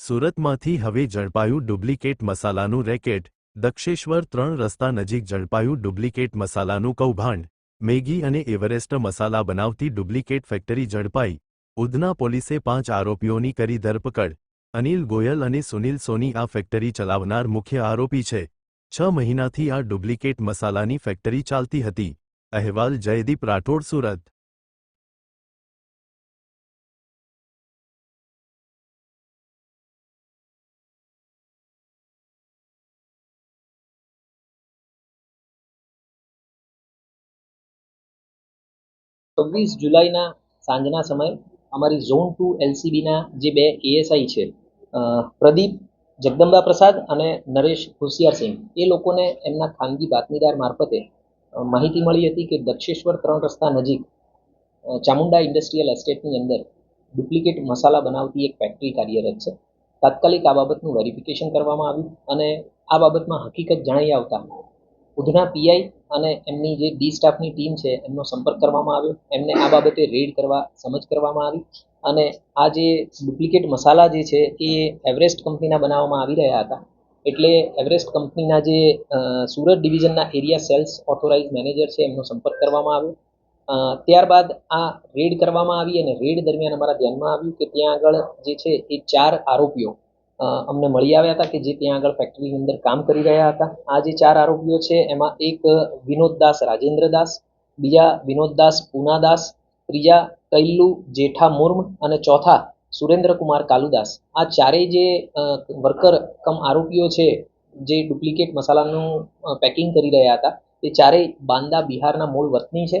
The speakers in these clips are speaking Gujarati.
સુરતમાંથી હવે ઝડપાયું ડુપ્લિકેટ મસાલાનું રેકેટ, દક્ષેશ્વર ત્રણ રસ્તા નજીક ઝડપાયું ડુપ્લિકેટ મસાલાનું કૌભાંડ, મેગી અને એવરેસ્ટ મસાલા બનાવતી ડુપ્લિકેટ ફેક્ટરી ઝડપાઈ ઉધના પોલીસે પાંચ આરોપીઓની કરી ધરપકડ, અનિલ ગોયલ અને સુનિલ સોની આ ફેક્ટરી ચલાવનાર મુખ્ય આરોપી છે. છ મહિનાથી આ ડુપ્લિકેટ મસાલાની ફેક્ટરી ચાલતી હતી. અહેવાલ જયદીપ રાઠોડ, સુરત. છવ્વીસ જુલાઈના સાંજના સમયે અમારી ઝોન ટુ એલસીબીના જે બે એએસઆઈ છે પ્રદીપ જગદંબા પ્રસાદ અને નરેશ હોશિયારસિંહ એ લોકોને એમના ખાનગી બાતમીદાર મારફતે માહિતી મળી હતી કે દક્ષેશ્વર ત્રણ રસ્તા નજીક ચામુંડા ઇન્ડસ્ટ્રીયલ એસ્ટેટની અંદર ડુપ્લિકેટ મસાલા બનાવતી એક ફેક્ટરી કાર્યરત છે. તાત્કાલિક આ બાબતનું વેરિફિકેશન કરવામાં આવ્યું અને આ બાબતમાં હકીકત જણાઈ આવતા ઉધના પીઆઈ અને એમની જે ડી સ્ટાફની ટીમ છે, એમનો સંપર્ક કરવામાં આવ્યો. એમને આ બાબતે રેડ કરવા, સમજ કરવામાં આવી. અને આ જે ડુપ્લિકેટ મસાલા જે છે, એ એવરેસ્ટ કંપનીના બનાવવામાં આવી રહ્યા હતા. એટલે એવરેસ્ટ કંપનીના જે સુરત ડિવિઝનના એરિયા સેલ્સ ઓથોરાઇઝ મેનેજર છે, એમનો સંપર્ક કરવામાં આવ્યો. ત્યારબાદ આ રેડ કરવામાં આવી અને રેડ દરમિયાન અમારા ધ્યાનમાં આવ્યું કે ત્યાં આગળ જે છે, એ ચાર આરોપીઓ અમને મળી આવ્યા હતા કે જે ત્યાં આગળ ફેક્ટરીની અંદર કામ કરી રહ્યા હતા. આ જે ચાર આરોપીઓ છે, એમાં એક વિનોદદાસ રાજેન્દ્રદાસ બીજા વિનોદદાસ પૂનાદાસ ત્રીજા કૈલ્લુ જેઠા મુર્મ અને ચોથા સુરેન્દ્રકુમાર કાલુદાસ. આ ચારેય જે વર્કર કમ આરોપીઓ છે, જે ડુપ્લિકેટ મસાલાનું પેકિંગ કરી રહ્યા હતા, એ ચારેય બાંદા બિહારના મૂળ વતની છે.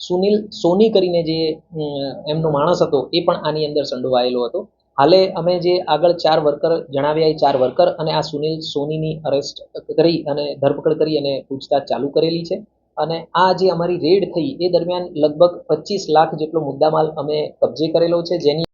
સુનિલ, સોની કરીને જે એમનો માણસ હતો, એ પણ આની અંદર સંડોવાયેલો હતો. હાલે અમે જે આગળ ચાર વર્કર જણાવ્યા એ ચાર વર્કર અને આ સુનિલ સોનીની અરેસ્ટ કરી અને ધરપકડ કરી અને પૂછતાછ ચાલુ કરેલી છે. અને આ જે અમારી રેડ થઈ, એ દરમિયાન લગભગ પચીસ લાખ જેટલો મુદ્દામાલ અમે કબજે કરેલો છે, જેની